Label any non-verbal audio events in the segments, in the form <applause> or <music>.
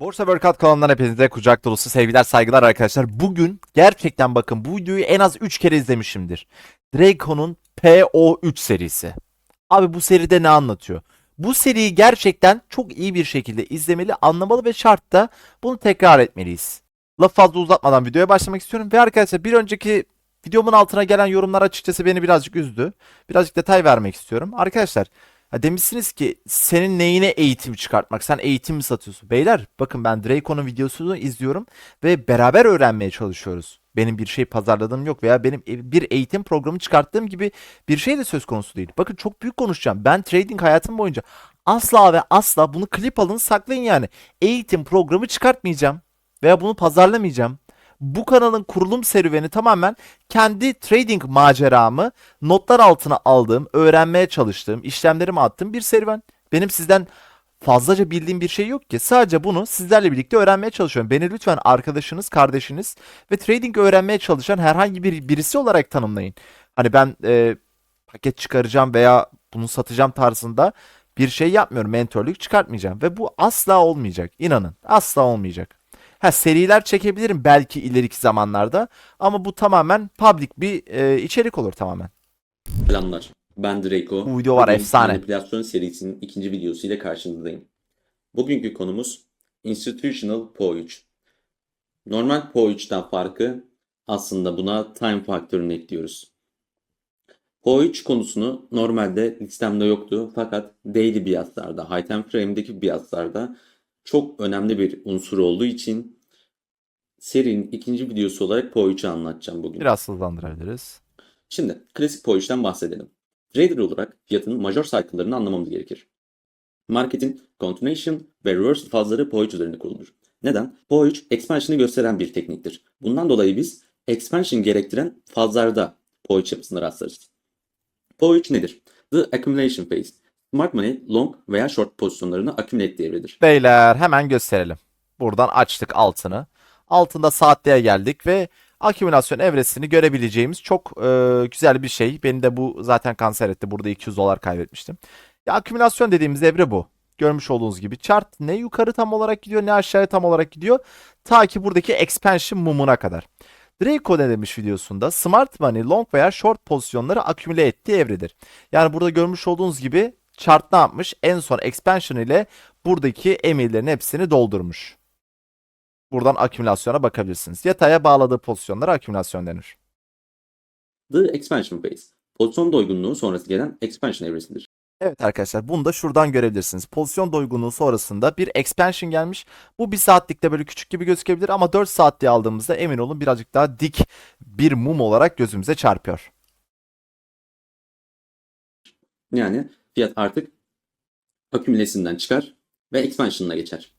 Borsa Workout kanalından hepinize kucak dolusu sevgiler saygılar arkadaşlar. Bugün gerçekten bakın bu videoyu en az 3 kere izlemişimdir. Draco'nun PO3 serisi. Abi bu seride ne anlatıyor? Bu seriyi gerçekten çok iyi bir şekilde izlemeli, anlamalı ve şartta bunu tekrar etmeliyiz. Lafı fazla uzatmadan videoya başlamak istiyorum. Ve arkadaşlar bir önceki videomun altına gelen yorumlar açıkçası beni birazcık üzdü. Birazcık detay vermek istiyorum. Arkadaşlar Ha demişsiniz ki senin neyine eğitim çıkartmak? Sen eğitim mi satıyorsun? Beyler bakın ben Draco'nun videosunu izliyorum ve beraber öğrenmeye çalışıyoruz. Benim bir şey pazarladığım yok veya benim e- bir eğitim programı çıkarttığım gibi bir şey de söz konusu değil. Bakın çok büyük konuşacağım. Ben trading hayatım boyunca asla ve asla bunu klip alın saklayın yani. Eğitim programı çıkartmayacağım veya bunu pazarlamayacağım. Bu kanalın kurulum serüveni tamamen kendi trading maceramı notlar altına aldığım, öğrenmeye çalıştığım, işlemlerimi attığım bir serüven. Benim sizden fazlaca bildiğim bir şey yok ki. Sadece bunu sizlerle birlikte öğrenmeye çalışıyorum. Beni lütfen arkadaşınız, kardeşiniz ve trading öğrenmeye çalışan herhangi bir birisi olarak tanımlayın. Hani ben e, paket çıkaracağım veya bunu satacağım tarzında bir şey yapmıyorum. Mentörlük çıkartmayacağım ve bu asla olmayacak. İnanın, asla olmayacak. Ha seriler çekebilirim belki ileriki zamanlarda ama bu tamamen public bir e, içerik olur tamamen. Selamlar. Ben Draco. Bu video var, Bugün efsane. Manipülasyon serisinin ikinci videosu ile karşınızdayım. Bugünkü konumuz Institutional PO3. Normal PO3'ten farkı aslında buna time faktörünü ekliyoruz. PO3 konusunu normalde listemde yoktu fakat daily biaslarda, high time frame'deki biaslarda çok önemli bir unsur olduğu için serinin ikinci videosu olarak PO3'ü anlatacağım bugün. Biraz hızlandırabiliriz. Şimdi klasik PO3'ten bahsedelim. Trader olarak fiyatın major cycle'larını anlamamız gerekir. Marketin continuation ve reversal fazları PO3 üzerinde kurulur. Neden? PO3 expansion'ı gösteren bir tekniktir. Bundan dolayı biz expansion gerektiren fazlarda PO3 yapısına rastlarız. PO3 nedir? The accumulation phase. Smart money, long veya short pozisyonlarını accumulate devredir. Beyler hemen gösterelim. Buradan açtık altını. Altında saatliğe geldik ve akümülasyon evresini görebileceğimiz çok e, güzel bir şey. Beni de bu zaten kanser etti. Burada 200 dolar kaybetmiştim. Ya akümülasyon dediğimiz evre bu. Görmüş olduğunuz gibi chart ne yukarı tam olarak gidiyor ne aşağıya tam olarak gidiyor. Ta ki buradaki expansion mumuna kadar. Draco ne demiş videosunda? Smart money, long veya short pozisyonları akümüle ettiği evredir. Yani burada görmüş olduğunuz gibi chart ne yapmış? En son expansion ile buradaki emirlerin hepsini doldurmuş. Buradan akümülasyona bakabilirsiniz. Yataya bağladığı pozisyonlara akümülasyon denir. The expansion phase. Pozisyon doygunluğu sonrası gelen expansion evresidir. Evet arkadaşlar bunu da şuradan görebilirsiniz. Pozisyon doygunluğu sonrasında bir expansion gelmiş. Bu bir saatlikte böyle küçük gibi gözükebilir ama 4 saatliğe aldığımızda emin olun birazcık daha dik bir mum olarak gözümüze çarpıyor. Yani fiyat artık akümülesinden çıkar ve expansion'ına geçer.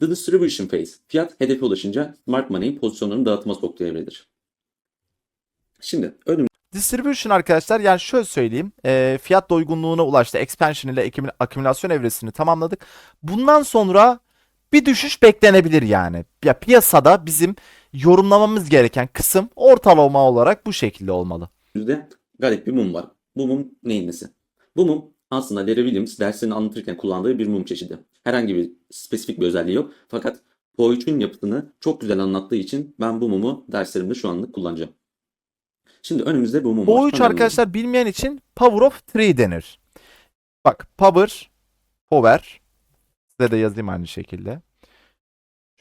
The distribution phase. Fiyat hedefe ulaşınca smart money pozisyonlarını dağıtıma soktuğu evredir. Şimdi önümüzde Distribution arkadaşlar yani şöyle söyleyeyim. e, fiyat doygunluğuna ulaştı. Expansion ile akümülasyon evresini tamamladık. Bundan sonra bir düşüş beklenebilir yani. Ya piyasada bizim yorumlamamız gereken kısım ortalama olarak bu şekilde olmalı. garip bir mum var. Bu mum neyin nesi? Bu mum aslında Larry Williams derslerini anlatırken kullandığı bir mum çeşidi. Herhangi bir spesifik bir özelliği yok. Fakat Po3'ün yapısını çok güzel anlattığı için ben bu mumu derslerimde şu anlık kullanacağım. Şimdi önümüzde bu mum var. Bu üç Hemen arkadaşlar bilmeyen için Power of 3 denir. Bak Power, Power. Size de yazayım aynı şekilde.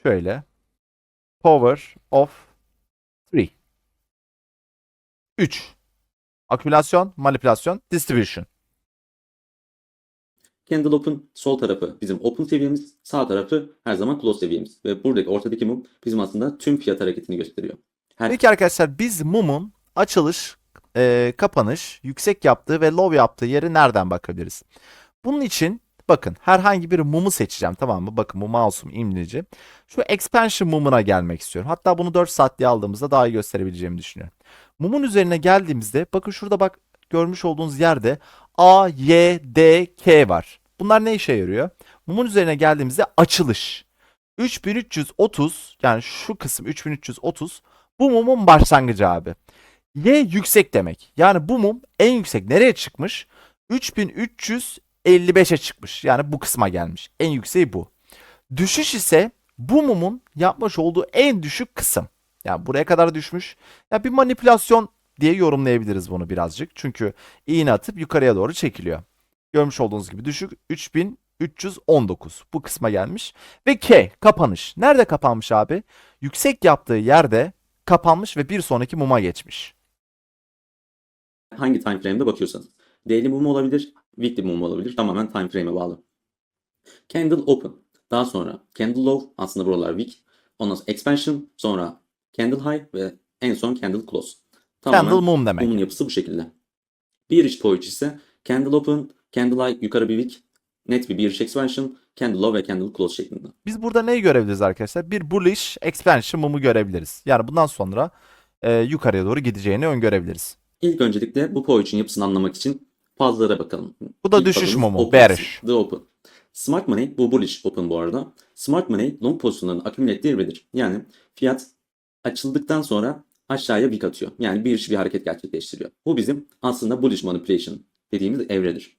Şöyle. Power of 3. 3. Akümülasyon, manipülasyon, distribution. Candle Open sol tarafı bizim open seviyemiz, sağ tarafı her zaman close seviyemiz. Ve buradaki ortadaki mum bizim aslında tüm fiyat hareketini gösteriyor. Her Peki arkadaşlar biz mumun açılış, e, kapanış, yüksek yaptığı ve low yaptığı yeri nereden bakabiliriz? Bunun için bakın herhangi bir mumu seçeceğim tamam mı? Bakın bu mouse'um imleci. Şu expansion mumuna gelmek istiyorum. Hatta bunu 4 saat diye aldığımızda daha iyi gösterebileceğimi düşünüyorum. Mumun üzerine geldiğimizde bakın şurada bak görmüş olduğunuz yerde A, Y, D, K var. Bunlar ne işe yarıyor? Mumun üzerine geldiğimizde açılış. 3330 yani şu kısım 3330 bu mumun başlangıcı abi. Y yüksek demek. Yani bu mum en yüksek nereye çıkmış? 3355'e çıkmış. Yani bu kısma gelmiş. En yükseği bu. Düşüş ise bu mumun yapmış olduğu en düşük kısım. Yani buraya kadar düşmüş. Ya bir manipülasyon diye yorumlayabiliriz bunu birazcık. Çünkü iğne atıp yukarıya doğru çekiliyor. Görmüş olduğunuz gibi düşük 3319 bu kısma gelmiş. Ve K kapanış. Nerede kapanmış abi? Yüksek yaptığı yerde kapanmış ve bir sonraki muma geçmiş. hangi time frame'de bakıyorsanız. Daily mum olabilir, weekly mum olabilir. Tamamen time frame'e bağlı. Candle open. Daha sonra candle low aslında buralar weak. Ondan sonra expansion, sonra candle high ve en son candle close. Tamamen Candle mum demek. mumun yapısı bu şekilde. Bir iç poach ise candle open, candle high yukarı bir wick, net bir bir iç expansion, candle low ve candle close şeklinde. Biz burada neyi görebiliriz arkadaşlar? Bir bullish expansion mumu görebiliriz. Yani bundan sonra e, yukarıya doğru gideceğini öngörebiliriz. İlk öncelikle bu poach'in yapısını anlamak için fazlara bakalım. Bu da İlk düşüş mumu, open, bearish. The open. Smart money bu bullish open bu arada. Smart money long pozisyonlarını akümüle ettiği evredir. Yani fiyat açıldıktan sonra aşağıya bir atıyor. Yani bir bir hareket gerçekleştiriyor. Bu bizim aslında bullish manipulation dediğimiz evredir.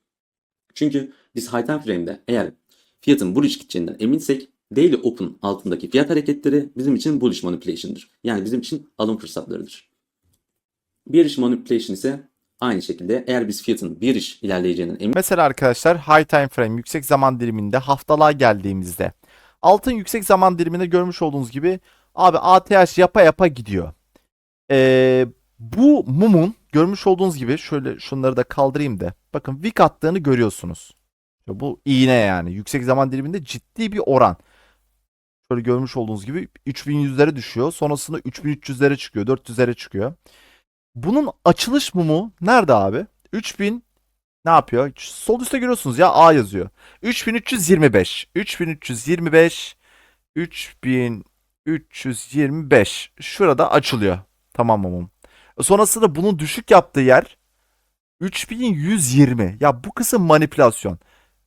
Çünkü biz high time frame'de eğer fiyatın bullish gideceğinden eminsek daily open altındaki fiyat hareketleri bizim için bullish manipulation'dır. Yani bizim için alım fırsatlarıdır. İş manipulation ise aynı şekilde eğer biz fiyatın bir iş ilerleyeceğinden emin Mesela arkadaşlar high time frame yüksek zaman diliminde haftalığa geldiğimizde altın yüksek zaman diliminde görmüş olduğunuz gibi abi ATH yapa yapa gidiyor. Ee, bu mumun görmüş olduğunuz gibi şöyle şunları da kaldırayım da bakın wick attığını görüyorsunuz. Bu iğne yani yüksek zaman diliminde ciddi bir oran. Şöyle görmüş olduğunuz gibi 3100'lere düşüyor. Sonrasında 3300'lere çıkıyor, 400'lere çıkıyor. Bunun açılış mumu nerede abi? 3000 ne yapıyor? Sol üstte görüyorsunuz ya A yazıyor. 3325. 3325 3325. Şurada açılıyor. Tamam mumum. Sonrasında bunun düşük yaptığı yer 3120. Ya bu kısım manipülasyon.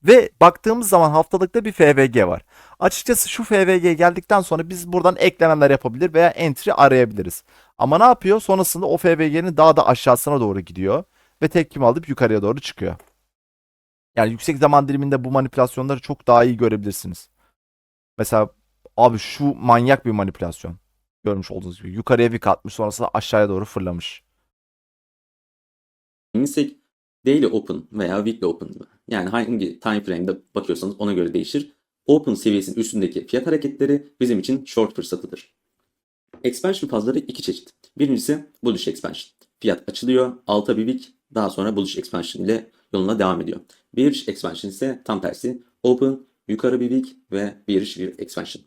Ve baktığımız zaman haftalıkta bir FVG var. Açıkçası şu FVG geldikten sonra biz buradan eklemeler yapabilir veya entry arayabiliriz. Ama ne yapıyor? Sonrasında o FVG'nin daha da aşağısına doğru gidiyor ve tepkimi alıp yukarıya doğru çıkıyor. Yani yüksek zaman diliminde bu manipülasyonları çok daha iyi görebilirsiniz. Mesela abi şu manyak bir manipülasyon. Görmüş olduğunuz gibi. Yukarıya bir katmış sonrasında aşağıya doğru fırlamış. eminsek daily open veya weekly open yani hangi time frame'de bakıyorsanız ona göre değişir. Open seviyesinin üstündeki fiyat hareketleri bizim için short fırsatıdır. Expansion fazları iki çeşit. Birincisi bullish expansion. Fiyat açılıyor, alta bir wick, daha sonra bullish expansion ile yoluna devam ediyor. Bearish expansion ise tam tersi. Open, yukarı bir wick ve bearish bir expansion.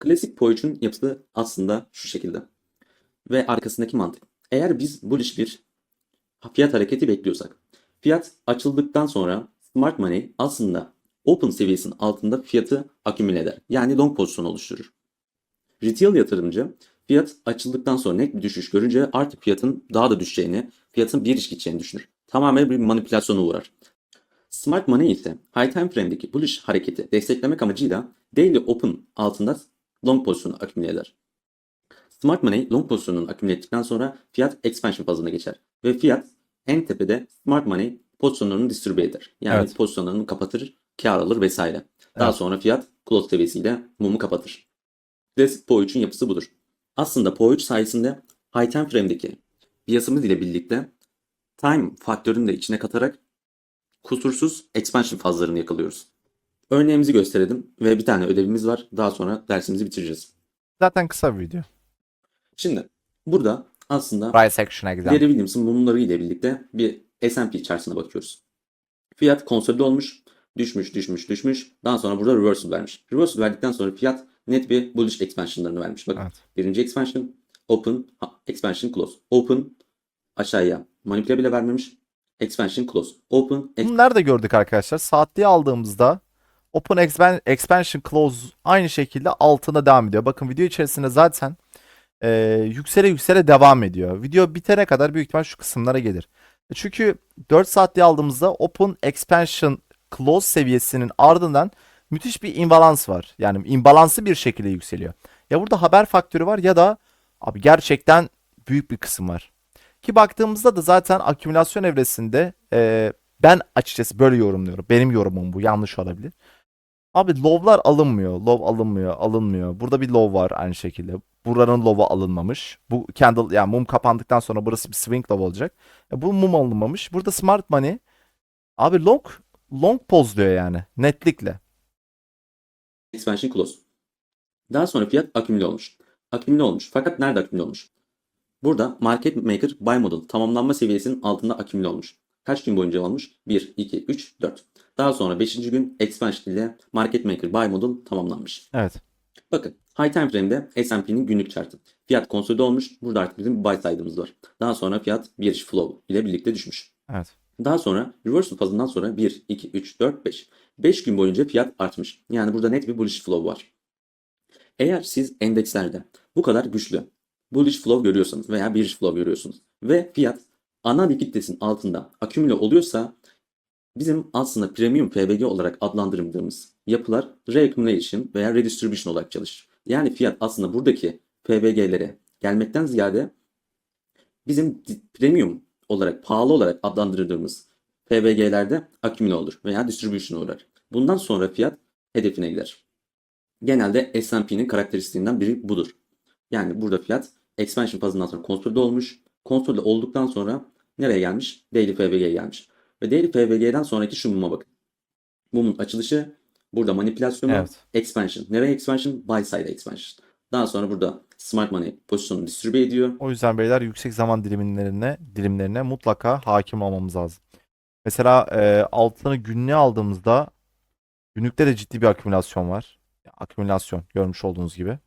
Klasik Poich'un yapısı aslında şu şekilde. Ve arkasındaki mantık. Eğer biz bullish bir fiyat hareketi bekliyorsak, fiyat açıldıktan sonra smart money aslında open seviyesinin altında fiyatı akümüle eder. Yani long pozisyon oluşturur. Retail yatırımcı fiyat açıldıktan sonra net bir düşüş görünce artık fiyatın daha da düşeceğini, fiyatın bir iş gideceğini düşünür. Tamamen bir manipülasyona uğrar. Smart Money ise high time frame'deki bullish hareketi desteklemek amacıyla daily open altında long pozisyonu akümüle eder. Smart Money long pozisyonunu akümüle ettikten sonra fiyat expansion fazına geçer. Ve fiyat en tepede Smart Money pozisyonlarını distribüe eder. Yani Evet. pozisyonlarını kapatır, kar alır vesaire. Daha Evet. sonra fiyat close seviyesiyle mumu kapatır. Klasik PO3'ün yapısı budur. Aslında PO3 sayesinde high time frame'deki piyasamız ile birlikte time faktörünü de içine katarak kusursuz expansion fazlarını yakalıyoruz. Örneğimizi gösterelim ve bir tane ödevimiz var. Daha sonra dersimizi bitireceğiz. Zaten kısa bir video. Şimdi burada aslında Price action exam. Gary Williams'ın mumları ile birlikte bir S&P chartına bakıyoruz. Fiyat konsolide olmuş, düşmüş, düşmüş, düşmüş. Daha sonra burada reversal vermiş. Reversal verdikten sonra fiyat net bir bullish expansion'larını vermiş. Bakın Evet. birinci expansion, open, ha, expansion, close. Open aşağıya manipüle bile vermemiş. Expansion, close. Open, Bunu nerede gördük arkadaşlar? Saatliği aldığımızda Open Expan- Expansion Close aynı şekilde altına devam ediyor. Bakın video içerisinde zaten e, yüksele yüksele devam ediyor. Video bitene kadar büyük ihtimal şu kısımlara gelir. E, Çünkü 4 saatliği aldığımızda Open Expansion Close seviyesinin ardından müthiş bir imbalans var. Yani imbalansı bir şekilde yükseliyor. Ya burada haber faktörü var ya da abi gerçekten büyük bir kısım var. Ki baktığımızda da zaten akümülasyon evresinde e, ben açıkçası böyle yorumluyorum. Benim yorumum bu. Yanlış olabilir. Abi low'lar alınmıyor. Low alınmıyor, alınmıyor. Burada bir low var aynı şekilde. Buranın low'u alınmamış. Bu candle yani mum kapandıktan sonra burası bir swing low olacak. E, bu mum alınmamış. Burada smart money. Abi long long pose diyor yani netlikle. expansion close. Daha sonra fiyat akümüle olmuş. Akümüle olmuş. Fakat nerede akümüle olmuş? Burada market maker buy model tamamlanma seviyesinin altında akümüle olmuş. Kaç gün boyunca olmuş? 1, 2, 3, 4. Daha sonra 5. gün expansion ile market maker buy model tamamlanmış. Evet. Bakın high time frame'de S&P'nin günlük chartı. Fiyat konsolide olmuş. Burada artık bizim buy side'ımız var. Daha sonra fiyat bir flow ile birlikte düşmüş. Evet. Daha sonra reversal fazından sonra 1, 2, 3, 4, 5. 5 gün boyunca fiyat artmış. Yani burada net bir bullish flow var. Eğer siz endekslerde bu kadar güçlü bullish flow görüyorsanız veya bearish flow görüyorsunuz ve fiyat ana likiditesin altında akümüle oluyorsa bizim aslında premium PBG olarak adlandırdığımız yapılar reaccumulation veya redistribution olarak çalışır. Yani fiyat aslında buradaki PBG'lere gelmekten ziyade bizim premium olarak pahalı olarak adlandırdığımız PBG'lerde akümüle olur veya distribution uğrar. Bundan sonra fiyat hedefine gider. Genelde S&P'nin karakteristiğinden biri budur. Yani burada fiyat expansion fazından sonra konsolide olmuş. Konsolide olduktan sonra nereye gelmiş? Daily PBG'ye gelmiş. Ve Daily PBG'den sonraki şu muma bakın. Mumun açılışı, burada manipülasyonu, Evet. expansion. Nereye expansion? Buy side expansion. Daha sonra burada smart money pozisyonunu distribüe ediyor. O yüzden beyler yüksek zaman dilimlerine dilimlerine mutlaka hakim olmamız lazım. Mesela e, altını günlüğe aldığımızda günlükte de ciddi bir akümülasyon var. Akümülasyon görmüş olduğunuz gibi.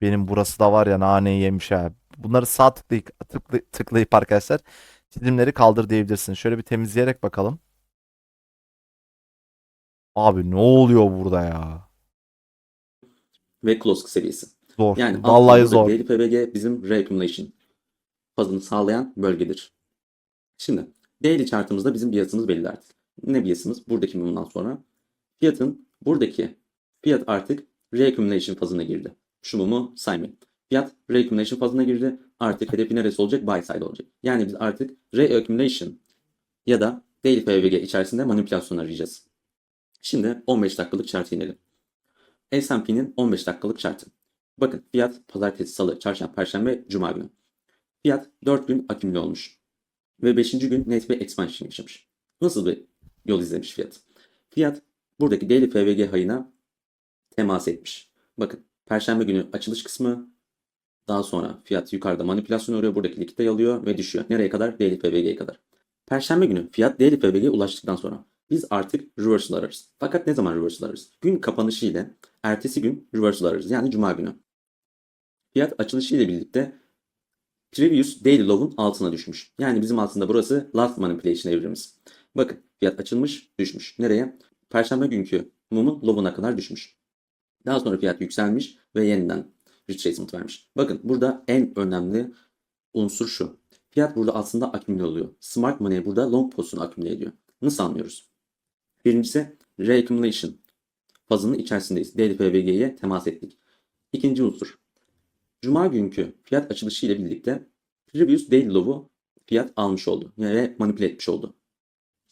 Benim burası da var ya naneyi yemiş ha. Bunları sağ tıklayıp, tıklı- tıklayıp arkadaşlar çizimleri kaldır diyebilirsiniz. Şöyle bir temizleyerek bakalım. Abi ne oluyor burada ya? ve close seviyesi. Zor. Yani Vallahi zor. Daily PBG bizim reaccumulation fazını sağlayan bölgedir. Şimdi daily chartımızda bizim biasımız belli artık. Ne biasımız? Buradaki mumdan sonra fiyatın buradaki fiyat artık reaccumulation fazına girdi. Şu mumu saymayın. Fiyat reaccumulation fazına girdi. Artık hedefi neresi olacak? Buy side olacak. Yani biz artık reaccumulation ya da daily PBG içerisinde manipülasyon arayacağız. Şimdi 15 dakikalık chart'a inelim. S&P'nin 15 dakikalık chartı. Bakın fiyat pazartesi, salı, çarşamba, perşembe, cuma günü. Fiyat 4 gün akümüle olmuş. Ve 5. gün net bir expansion yaşamış. Nasıl bir yol izlemiş fiyat? Fiyat buradaki daily PVG hayına temas etmiş. Bakın perşembe günü açılış kısmı daha sonra fiyat yukarıda manipülasyon oluyor. Buradaki likidite alıyor ve düşüyor. Nereye kadar? Daily PVG'ye kadar. Perşembe günü fiyat daily PVG'ye ulaştıktan sonra biz artık reversal ararız. Fakat ne zaman reversal ararız? Gün kapanışı ile ertesi gün reversal ararız. Yani cuma günü. Fiyat açılışı ile birlikte previous daily low'un altına düşmüş. Yani bizim altında burası last manipulation evrimiz. Bakın fiyat açılmış düşmüş. Nereye? Perşembe günkü mumun low'una kadar düşmüş. Daha sonra fiyat yükselmiş ve yeniden retracement vermiş. Bakın burada en önemli unsur şu. Fiyat burada aslında akümüle oluyor. Smart money burada long pozisyonu akümüle ediyor. Nasıl anlıyoruz? Birincisi reaccumulation fazının içerisindeyiz. Daily PVG'ye temas ettik. İkinci unsur. Cuma günkü fiyat açılışı ile birlikte previous daily low'u fiyat almış oldu. Yani manipüle etmiş oldu.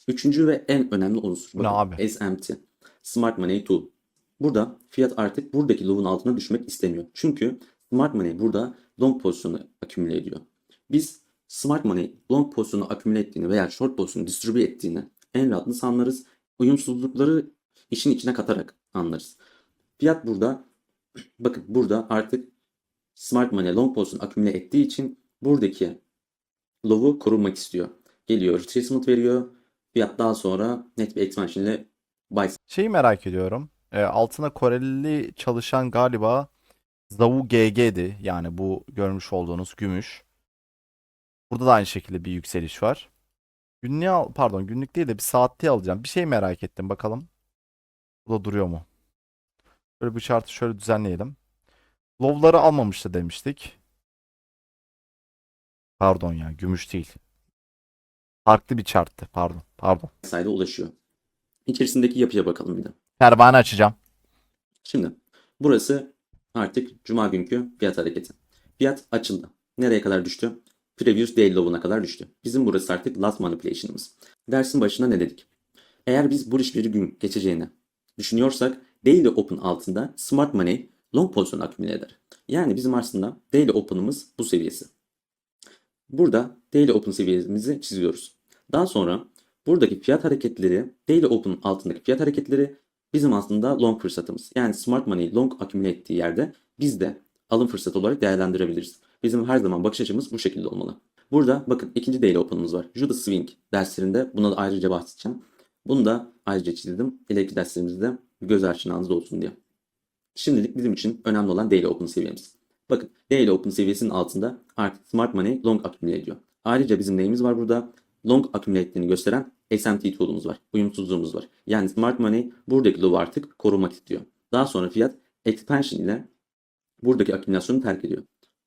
Üçüncü ve en önemli unsur. Ne abi? SMT. Smart Money Tool. Burada fiyat artık buradaki low'un altına düşmek istemiyor. Çünkü Smart Money burada long pozisyonu akümüle ediyor. Biz Smart Money long pozisyonu akümüle ettiğini veya short pozisyonu distribüe ettiğini en rahat nasıl anlarız? Uyumsuzlukları işin içine katarak anlarız. Fiyat burada <clears throat> bakın burada artık Smart Money long pozisyonu akümüle ettiği için buradaki low'u korumak istiyor. Geliyor retracement veriyor. Fiyat daha sonra net bir expansion ile buy Şeyi merak ediyorum. E, altına Koreli çalışan galiba Zawu GG'di. Yani bu görmüş olduğunuz gümüş. Burada da aynı şekilde bir yükseliş var. Günlüğe al, pardon günlük değil de bir saatte alacağım. Bir şey merak ettim bakalım. Bu da duruyor mu? Böyle bir chartı şöyle düzenleyelim. Low'ları almamıştı demiştik. Pardon ya gümüş değil. Farklı bir charttı. Pardon. Pardon. side'a ulaşıyor. İçerisindeki yapıya bakalım bir de. Pervane açacağım. Şimdi burası artık cuma günkü fiyat hareketi. Fiyat açıldı. Nereye kadar düştü? Previous daily low'una kadar düştü. Bizim burası artık last manipulation'ımız. Dersin başında ne dedik? Eğer biz bullish bir gün geçeceğini düşünüyorsak Daily Open altında Smart Money long pozisyon akümüle eder. Yani bizim aslında Daily Open'ımız bu seviyesi. Burada Daily Open seviyemizi çiziyoruz. Daha sonra buradaki fiyat hareketleri, Daily Open altındaki fiyat hareketleri bizim aslında long fırsatımız. Yani Smart Money long akümüle ettiği yerde biz de alım fırsatı olarak değerlendirebiliriz. Bizim her zaman bakış açımız bu şekilde olmalı. Burada bakın ikinci Daily Open'ımız var. Judas Swing derslerinde buna da ayrıca bahsedeceğim. Bunu da ayrıca çizdim. İleriki derslerimizde göz aşinanız olsun diye. Şimdilik bizim için önemli olan Daily Open seviyemiz. Bakın Daily Open seviyesinin altında artık Smart Money long akümüle ediyor. Ayrıca bizim neyimiz var burada? Long akümüle ettiğini gösteren SMT tool'umuz var. Uyumsuzluğumuz var. Yani Smart Money buradaki low'u artık korumak istiyor. Daha sonra fiyat expansion ile buradaki akümülasyonu terk ediyor.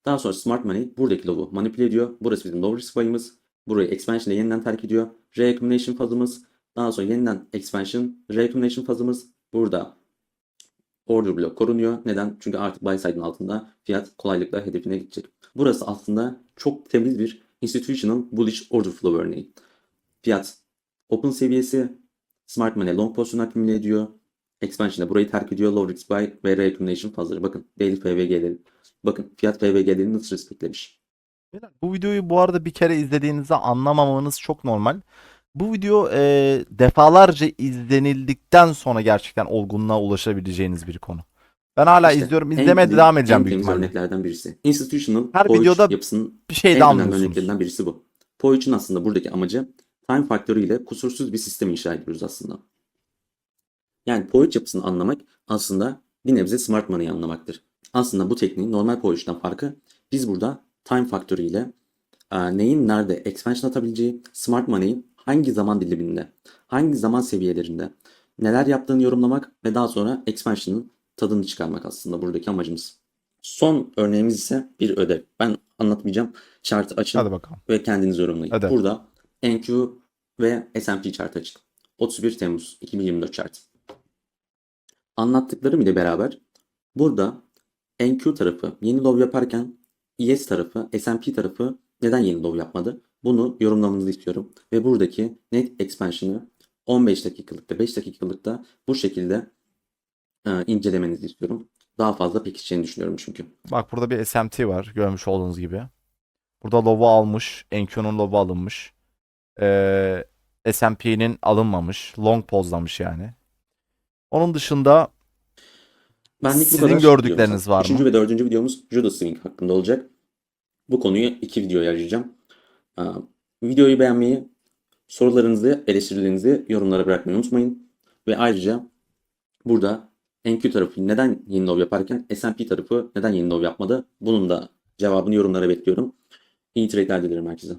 Daha sonra Smart Money buradaki low'u manipüle ediyor. Burası bizim low risk payımız. Burayı expansion ile yeniden terk ediyor. Reaccumulation fazımız. Daha sonra yeniden expansion, reaccumulation fazımız. Burada order block korunuyor. Neden? Çünkü artık buy side'ın altında fiyat kolaylıkla hedefine gidecek. Burası aslında çok temiz bir institutional bullish order flow örneği. Fiyat open seviyesi smart money long pozisyon akümüle ediyor. Expansion'da burayı terk ediyor. Low risk buy ve reaccumulation fazları. Bakın daily PVG'leri. Bakın fiyat PVG'lerini nasıl respektlemiş. Bu videoyu bu arada bir kere izlediğinizde anlamamanız çok normal. Bu video e, defalarca izlenildikten sonra gerçekten olgunluğa ulaşabileceğiniz bir konu. Ben hala İşte izliyorum. en İzlemeye temiz- devam edeceğim en büyük ihtimalle. örneklerden birisi. Institutional Her PO3 videoda yapısının Bir şey en önemli anlıyorsunuz. örneklerinden birisi bu. PO3'ün aslında buradaki amacı time faktörü ile kusursuz bir sistem inşa ediyoruz aslında. Yani PO3 yapısını anlamak aslında bir nebze smart money'i anlamaktır. Aslında bu tekniğin normal PO3'ten farkı biz burada time faktörü ile e, neyin nerede expansion atabileceği, smart money'in hangi zaman diliminde, hangi zaman seviyelerinde neler yaptığını yorumlamak ve daha sonra expansion'ın tadını çıkarmak aslında buradaki amacımız. Son örneğimiz ise bir ödev. Ben anlatmayacağım. Chart'ı açın Hadi bakalım. ve kendiniz yorumlayın. Hadi. Burada NQ ve S&P chart açın. 31 Temmuz 2024 chart. Anlattıklarım ile beraber burada NQ tarafı yeni low yaparken ES tarafı, S&P tarafı neden yeni low yapmadı? Bunu yorumlamanızı istiyorum. Ve buradaki net expansion'ı 15 dakikalıkta, 5 dakikalıkta bu şekilde e, incelemenizi istiyorum. Daha fazla pekişeceğini düşünüyorum çünkü. Bak burada bir SMT var görmüş olduğunuz gibi. Burada logo almış. NQ'nun logo alınmış. Ee, S&P'nin alınmamış. Long pozlamış yani. Onun dışında Benlik bu Sizin kadar. gördükleriniz diyoruz. var mı? Üçüncü ve dördüncü videomuz Judo Swing hakkında olacak. Bu konuyu iki videoya ayıracağım. Aa, Videoyu beğenmeyi, sorularınızı, eleştirilerinizi yorumlara bırakmayı unutmayın. Ve ayrıca burada NQ tarafı neden yeni love yaparken S&P tarafı neden yeni love yapmadı? Bunun da cevabını yorumlara bekliyorum. İyi trade'ler dilerim herkese.